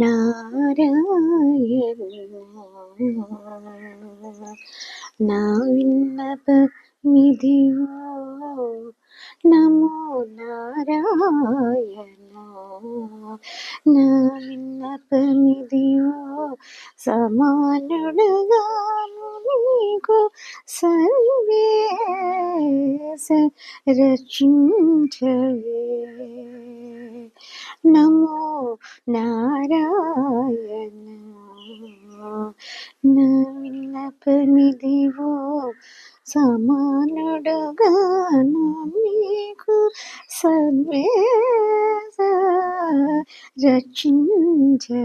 నారాయణ నా విన్నప మిదివో నమో నారాయణ నా విన్నప మిదివో సమానుడుగాను నీకు సర్వేస రచించవే నమో నారాయణ. నా విన్నపమిదివో సమానుడుగాను నీకు సర్వేద రచించవే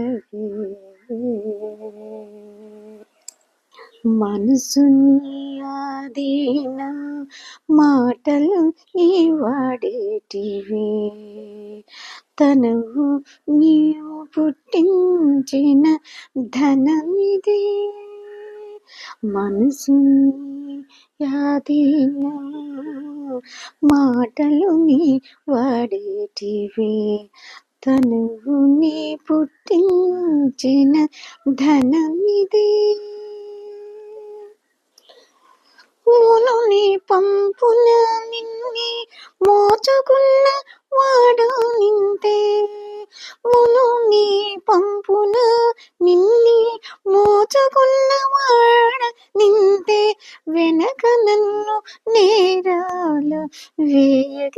మనసు ఆదీన మాటలు ఈ వాడేటివే తనవు నీవు పుట్టించిన ధనమిది. మనసు యాదీన మాటలు నీ వాడేటివే. తనువు నీ పుట్టించిన ధనమిదే. మూను నీ పంపున నిన్ని మోచుకున్న వాడు నింతే మును నీ పంపున నిన్ని మోచుకున్న వాడ నింతే వెనక నన్ను నేరాల వేగ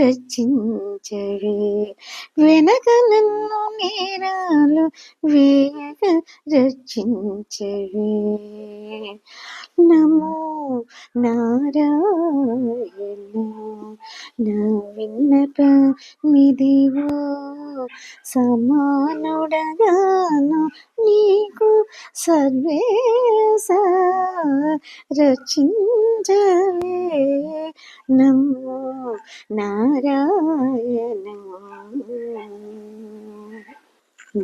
రచించవే వెనక నన్ను నేరాలు వేగ రచించవే నమో నారాయణ. నా విన్నప మిదివో సమానుడగాను నీకు సర్వేశ రచించవే. నమో నారాయణ.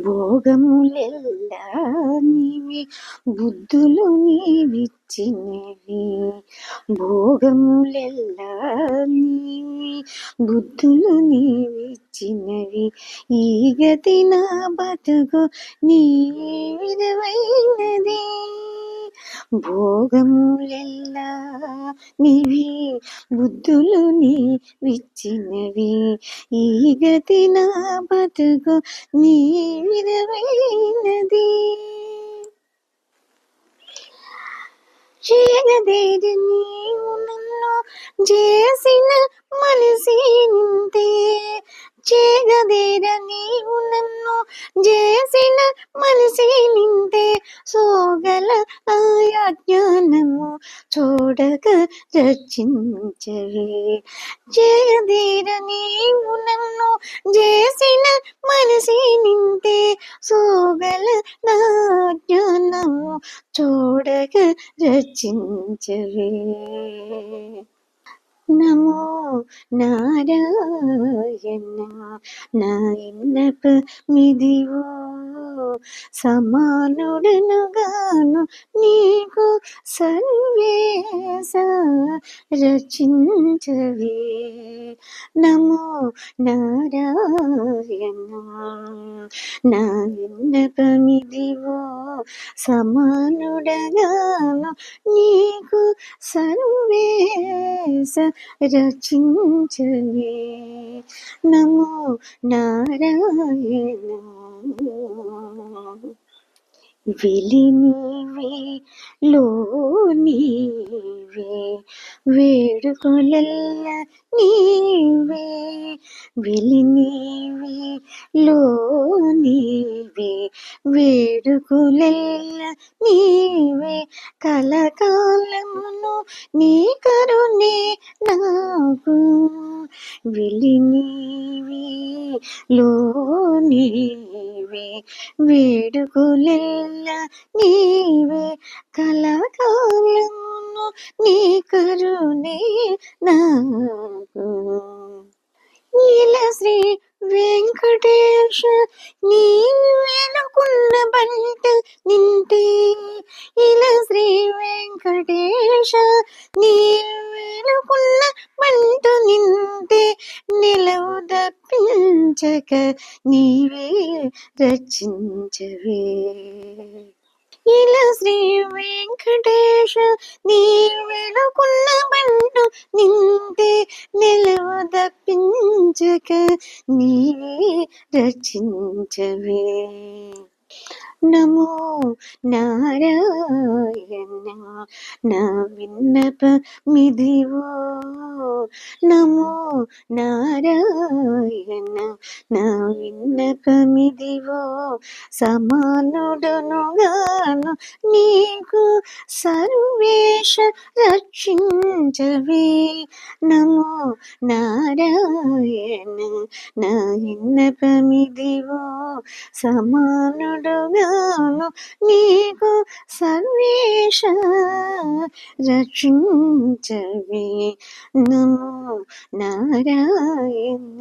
భోగములెల్లా నీవి బుద్ధులు నీవి నీవిచ్చినవి భోగములెల్లా నీవి బుద్ధులు నీవిచ్చినవి. ఈ గతి నా బతుకు నీ విధమైనది. భోగములెల్లా నీవి బుద్ధులు నీ విచ్చినవి ఈ గతి నా బతుకు నీ విధమైనది. చేయదేది నీవు నన్ను చేసిన మనసి నింతే చేగదేర నీవు నన్ను చేసిన మనసి నింతే సోగల ఆయా చూడక రచించవే చేగదేర నీవు నన్ను చేసిన మనసి నింతే సోగల నా జ్ఞానము చూడక రచించవే నమో నారాయణ నా ఇన్నప మిదివో సమానుడనుగాను నీకు సర్వేశ రచించవే. నమో నారాయణ. నా విన్నపమిదివో సమానుడగాను నీకు సర్వేశ రచించవే. నమో నారాయణ. వెలి నీవే లో నీవే వేడుకొలల్ల నీవే వెలి నీవే వేడుకొలల్ల నీవే కలకాలమును నీ కరుణే నాకు వెలి నీవే వేడుకులెల్ల నీవే కలకాలమును నీ కరుణే నాకు. నీల శ్రీ వెంకటేశ నీ వెనుకున్న బంట నింటే. ఇలా శ్రీ వెంకటేశ నీ వెనుకున్న నింటే నిలవు దప్పించక నీవే రచించవే. ఇలా శ్రీ వెంకటేశ నీ వెనుకున్న బంటు నింటే నిలవ దప్పించక నీవే రచించవే. నమో నారాయణ నా విన్నప మిదివో నమో నారాయణ నా విన్నప మిదివో సమానుడునుగాను నీకు సర్వేశ రక్షించవే. నమో నారాయణ నా విన్నప మిదివో సమానుడుగాను నీకు సర్వేష రక్షించవే నమో నారాయణ